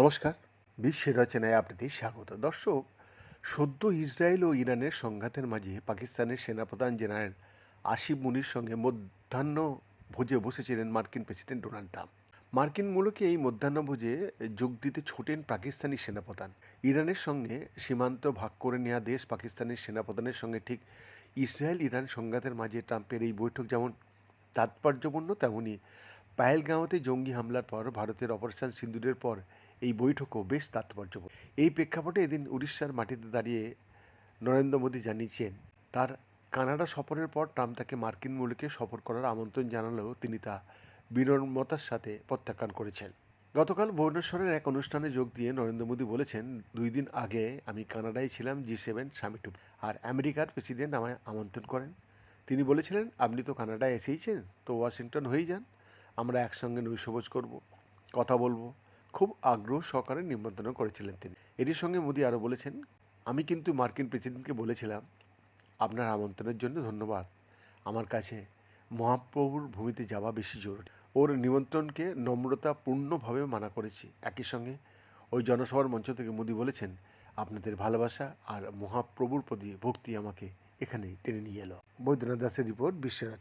নমস্কার, বিশ্বের রচনায় আপনাদের স্বাগত। দর্শক, সদ্য ইসরায়েল ও ইরানের সংঘাতের মাঝে পাকিস্তানের সেনাপ্রধান জেনারেল আসিফ মুনির সঙ্গে মধ্যাহ্ন ভোজে বসেছিলেন মার্কিন প্রেসিডেন্ট ডোনাল্ড ট্রাম্প। মার্কিন মূলকে এই মধ্যাহ্ন ভোজে যোগ দিতে ছোটেন পাকিস্তানি সেনাপ্রধান। ইরানের সঙ্গে সীমান্ত ভাগ করে নেওয়া দেশ পাকিস্তানের সেনাপ্রধানের সঙ্গে ঠিক ইসরায়েল ইরান সংঘাতের মাঝে ট্রাম্পের এই বৈঠক যেমন তাৎপর্যপূর্ণ তেমনই। পায়েলগাঁওতে জঙ্গি হামলার পর ভারতের অপারেশন সিন্দুরের পর এই বৈঠকও বেশ তাৎপর্যপূর্ণ। এই প্রেক্ষাপটে এদিন উড়িষ্যার মাটিতে দাঁড়িয়ে নরেন্দ্র মোদী জানিয়েছেন, তার কানাডা সফরের পর ট্রাম্প তাকে মার্কিন মূলকে সফর করার আমন্ত্রণ জানালেও তিনি তা বিনম্রতার সাথে প্রত্যাখ্যান করেছেন। গতকাল ভুবনেশ্বরের এক অনুষ্ঠানে যোগ দিয়ে নরেন্দ্র মোদী বলেছেন, দুই দিন আগে আমি কানাডায় ছিলাম, জি সেভেন সামিট আর আমেরিকার প্রেসিডেন্ট আমায় আমন্ত্রণ করেন। তিনি বলেছিলেন, আপনি তো কানাডায় এসেইছেন, তো ওয়াশিংটন হয়েই যান। আমরা একসঙ্গে নৈশভোজ করব। কথা বলব। খুব আগ্রহ সহকারে নিমন্ত্রণ করেছিলেন তিনি। এরই সঙ্গে মোদী আরও বলেছেন, আমি কিন্তু মার্কিন প্রেসিডেন্টকে বলেছিলাম, আপনার আমন্ত্রণের জন্য ধন্যবাদ। আমার কাছে মহাপ্রভুর ভূমিতে যাওয়া বেশি জরুরি। ওর নিমন্ত্রণকে নম্রতাপূর্ণভাবে মানা করেছি। একই সঙ্গে ওই জনসভার মঞ্চ থেকে মোদী বলেছেন, আপনাদের ভালোবাসা আর মহাপ্রভুর প্রতি ভক্তি আমাকে এখানেই টেনে নিয়ে এলো। বৈদ্যনাথ দাসের রিপোর্ট বিশ্বের আছে